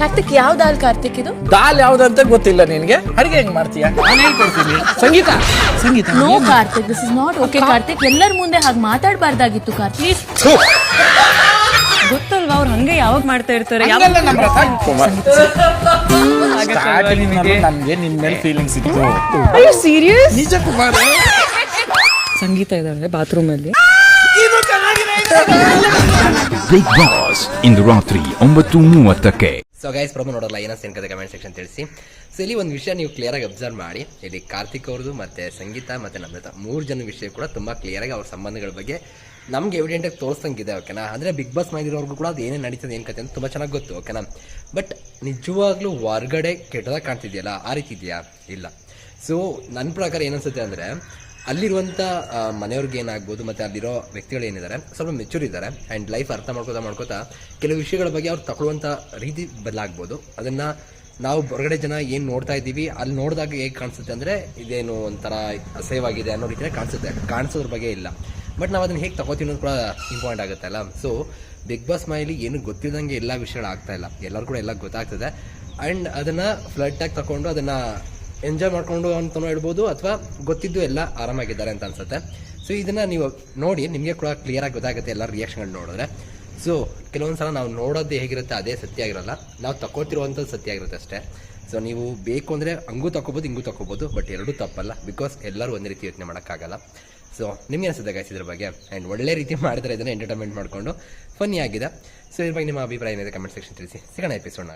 ಕಾರ್ತಿಕ್ ಯಾವ್ ದಾಲ್ ಕಾರ್ತಿಕ್ ಇದು? ದಾಲ್ ಯಾವ್ದಂತ ಗೊತ್ತಿಲ್ಲ ನಿನ್ಗೆ. ಅಡಿಗೆ ಹೆಂಗ್ ಮಾಡ್ತೀಯ? ನಾನು ಹೇಳ್ಕೊಡ್ತೀನಿ. Sangeetha. Sangeetha. No Karthik this is not okay Karthik. ಎಲ್ಲರ ಮುಂದೆ ಹಾಗೆ ಮಾತಾಡಬಾರ್ದಾಗಿತ್ತು ಕಾರ್ತಿಕ್. ಗೊತ್ತಲ್ವಾ ಅವ್ರು ಹಂಗೆ ಯಾವಾಗ ಮಾಡ್ತಾ ಇರ್ತಾರೆ? ಯಾವ ಹಂಗಲ್ಲ ನಮ್ಮ ರಥ. ಕುಮಾರ್. Starting ನಲ್ಲೂ ನನ್ಗೆ ನಿನ್ ಮೇಲೆ ಫೀಲಿಂಗ್ಸ್ ಇತ್ತು. ಸೀರಿಯಸ್ ನಿಜ ಕುಮಾರ್. ಸಂಗೀತ ಇದ್ದಾಳೆ ಬಾತ್ರೂಮ್ ಅಲ್ಲಿ ಇದು ಚೆನ್ನಾಗಿದೆ. ಬಿಗ್ ಬಾಸ್ ಇಂದು ರಾತ್ರಿ ಒಂಬತ್ತು ಮೂವತ್ತಕ್ಕೆ. ಸೊ ಗೈಸ್ ಪ್ರಾಬ್ಲಮ್ ನೋಡೋಲ್ಲ ಏನೋ ಅನ್ಕದೆ ಕಮೆಂಟ್ ಸೆಕ್ಷನ್ ತಿಳಿಸಿ. ಸೊ ಇಲ್ಲಿ ಒಂದು ವಿಷಯ ನೀವು ಕ್ಲಿಯರಾಗಿ ಅಬ್ಸರ್ವ್ ಮಾಡಿ. ಇಲ್ಲಿ ಕಾರ್ತಿಕ್ ಅವ್ರದ್ದು ಮತ್ತೆ ಸಂಗೀತ ಮತ್ತೆ ನಮ್ರತ ಮೂರು ಜನ ವಿಷಯ ಕೂಡ ತುಂಬ ಕ್ಲಿಯರಾಗಿ ಅವ್ರ ಸಂಬಂಧಗಳ ಬಗ್ಗೆ ನಮ್ಗೆ ಎವಿಡೆಂಟಾಗಿ ತೋರಿಸ್ತಂಗಿದೆ ಓಕೆನಾ ಅಂದರೆ ಬಿಗ್ ಬಾಸ್ ಮಾಡಿರೋರ್ಗೂ ಕೂಡ ಅದು ಏನೇನು ನಡೀತದೆ, ಏನು ಕತೆ ಅಂತ ತುಂಬ ಚೆನ್ನಾಗಿ ಗೊತ್ತು ಓಕೆನಾ ಬಟ್ ನಿಜವಾಗ್ಲೂ ಹೊರ್ಗಡೆ ಕೆಟ್ಟದಾಗ ಕಾಣ್ತಿದೆಯಲ್ಲ, ಆ ರೀತಿ ಇದೆಯಾ? ಇಲ್ಲ. ಸೊ ನನ್ನ ಪ್ರಕಾರ ಏನನ್ಸುತ್ತೆ ಅಂದರೆ ಅಲ್ಲಿರುವಂಥ ಮನೆಯವ್ರಿಗೆ ಏನಾಗ್ಬೋದು, ಮತ್ತು ಅಲ್ಲಿರೋ ವ್ಯಕ್ತಿಗಳು ಏನಿದ್ದಾರೆ, ಸ್ವಲ್ಪ ಮೆಚೂರ್ ಇದ್ದಾರೆ ಆ್ಯಂಡ್ ಲೈಫ್ ಅರ್ಥ ಮಾಡ್ಕೋತಾ ಮಾಡ್ಕೋತಾ ಕೆಲವು ವಿಷಯಗಳ ಬಗ್ಗೆ ಅವ್ರು ತಗೊಳ್ಳುವಂಥ ರೀತಿ ಬದಲಾಗ್ಬೋದು. ಅದನ್ನು ನಾವು ಹೊರಗಡೆ ಜನ ಏನು ನೋಡ್ತಾ ಇದ್ದೀವಿ, ಅಲ್ಲಿ ನೋಡಿದಾಗ ಹೇಗೆ ಕಾಣಿಸುತ್ತೆ ಅಂದರೆ, ಇದೇನು ಒಂಥರ ಅಸಹ್ಯವಾಗಿದೆ ಅನ್ನೋ ರೀತಿಯೇ ಕಾಣಿಸುತ್ತೆ. ಕಾಣಿಸೋದ್ರ ಬಗ್ಗೆ ಇಲ್ಲ. ಬಟ್ ನಾವು ಅದನ್ನು ಹೇಗೆ ತಗೋತೀವಿ ಅನ್ನೋದು ಕೂಡ ಇಂಪಾರ್ಟೆಂಟ್ ಆಗುತ್ತೆ ಅಲ್ಲ. ಸೊ ಬಿಗ್ ಬಾಸ್ ಮೈಲಿ ಏನು ಗೊತ್ತಿದ್ದಂಗೆ ಎಲ್ಲ ವಿಷಯಗಳು ಆಗ್ತಾ ಇಲ್ಲ. ಎಲ್ಲರೂ ಕೂಡ ಎಲ್ಲ ಗೊತ್ತಾಗ್ತದೆ. ಆ್ಯಂಡ್ ಅದನ್ನು ಆಗಿ ತಗೊಂಡು ಅದನ್ನು ಎಂಜಾಯ್ ಮಾಡ್ಕೊಂಡು ಅಂತಲೂ ಹೇಳ್ಬೋದು ಅಥವಾ ಗೊತ್ತಿದ್ದು ಎಲ್ಲ ಆರಾಮಾಗಿದ್ದಾರೆ ಅಂತ ಅನ್ಸುತ್ತೆ. ಸೊ ಇದನ್ನು ನೀವು ನೋಡಿ, ನಿಮಗೆ ಕೂಡ ಕ್ಲಿಯರಾಗಿ ಗೊತ್ತಾಗುತ್ತೆ ಎಲ್ಲ ರಿಯಾಕ್ಷನ್ಗಳು ನೋಡಿದ್ರೆ. ಸೊ ಕೆಲವೊಂದು ಸಲ ನಾವು ನೋಡೋದು ಹೇಗಿರುತ್ತೆ ಅದೇ ಸತ್ಯ ಆಗಿರಲ್ಲ. ನಾವು ತಗೋತಿರುವಂಥದ್ದು ಸತ್ಯ ಆಗಿರುತ್ತೆ ಅಷ್ಟೇ. ಸೊ ನೀವು ಬೇಕು ಅಂದರೆ ಹಂಗೂ ತಗೋಬೋದು ಹಿಂಗೂ ತಗೋಬೋದು ಬಟ್ ಎರಡೂ ತಪ್ಪಲ್ಲ ಬಿಕಾಸ್ ಎಲ್ಲರೂ ಒಂದೇ ರೀತಿ ಯೋಚನೆ ಮಾಡೋಕ್ಕಾಗಲ್ಲ. ಸೊ ನಿಮಗೆ ಅನಿಸುತ್ತೆ ಗೈಸ್ ಇದ್ರ ಬಗ್ಗೆ. ಆ್ಯಂಡ್ ಒಳ್ಳೆ ರೀತಿ ಮಾಡಿದ್ರೆ ಇದನ್ನು ಎಂಟರ್ಟೈನ್ಮೆಂಟ್ ಮಾಡಿಕೊಂಡು ಫನ್ನಿ ಆಗಿದೆ. ಸೊ ಇದ್ರ ಬಗ್ಗೆ ನಿಮ್ಮ ಅಭಿಪ್ರಾಯ ಏನಿದೆ? ಕಮೆಂಟ್ ಸೆಕ್ಷನ್ ತಿಳಿಸಿ. ಸಿಗೋಣ ಎಪಿಸೋಡ್